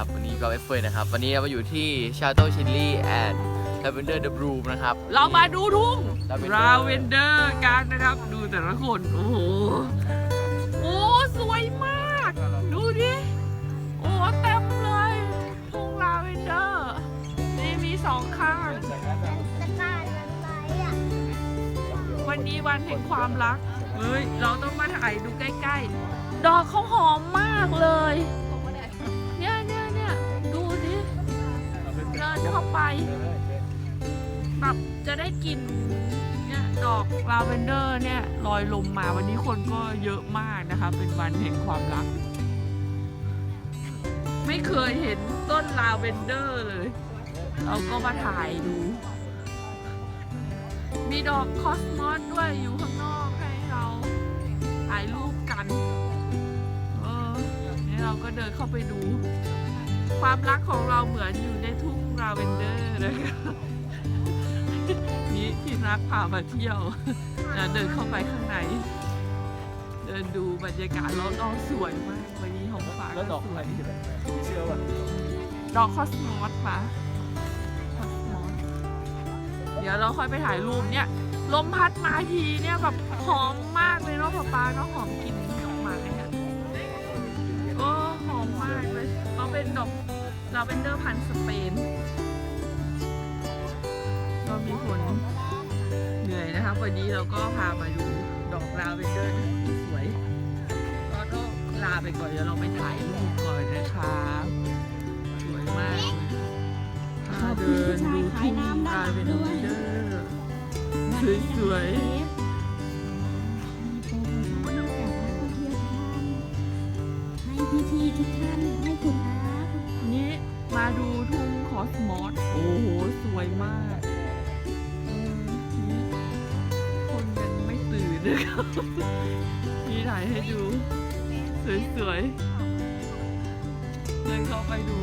กับเอฟเฟยนะครับ วันนี้เรามาอยู่ที่ Shadow Chili and Lavender the Bloom นะครับ เรามาดูทุ่ง Lavender ราเวนเดอร์กันนะครับ ดูแต่ละคน โอ้โห โอ้สวยมาก ดูดิ โอ้เต็มเลยทุ่งราเวนเดอร์นี่มีสองข้าง วันนี้วันแห่งความรัก เฮ้ย เราต้องมาถ่ายดูใกล้ๆ ดอกเขาห ไปแบบจะได้กินเนี่ยดอกลาเวนเดอร์เนี่ยลอยลมมาวันนี้คนก็เยอะมากนะคะ เป็นวันแห่งความรัก ไม่เคยเห็นต้นลาเวนเดอร์เลย เราก็มาถ่ายดู มีดอกคอสมอสด้วยอยู่ข้างนอกให้เราถ่ายรูปกัน เออนี่เราก็เดินเข้าไปดู ความรักของเราเหมือนอยู่ในทุ่งลาเวนเดอร์นะคะนี่ที่รักพามาเที่ยวจะเดินเข้าไปข้างใน เดินดูบรรยากาศรอบๆสวยมากวันนี้ของฟ้าแล้วดก็อกสอะวไรยที่เชื่อว่าดอกคอสมอสค่ะคอสมอสเดี๋ยวเราค่อยไปถ่ายรูปเนี่ยลมพัดมาทีเนี่ยแบบหอมมากเลยเนาะป๊าป๊าเนาะหอมกลิ่นาเวนเดอร์พันสเปนก็มีคนเหนื่อยนะครับวันนี้เราก็พามาดูดอกลาเวนเดอร์ที่สวยก็ต้องลาไปก่อนเดี๋ยวเราไปถ่ายรูปก่อนนะครับสวยมากเลยพาเดินดูทุ่งลาเวนเดอร์สวยๆให้พี่ๆทุกท่านให้คุณอา นี่มาดูทุ่งคอสมอส โอ้โห สวยมากนี่คนยังไม่ตื่นเลยครับนี่ถ่ายให้ดู สวยๆเดินเข้าไปดู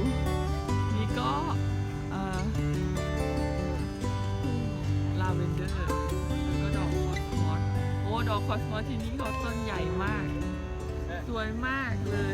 นี่ก็ลาเวนเดอร์ แล้วก็ดอกคอสมอส โอ้ ดอกคอสมอสที่นี่เขาต้นใหญ่มาก สวยมากเลย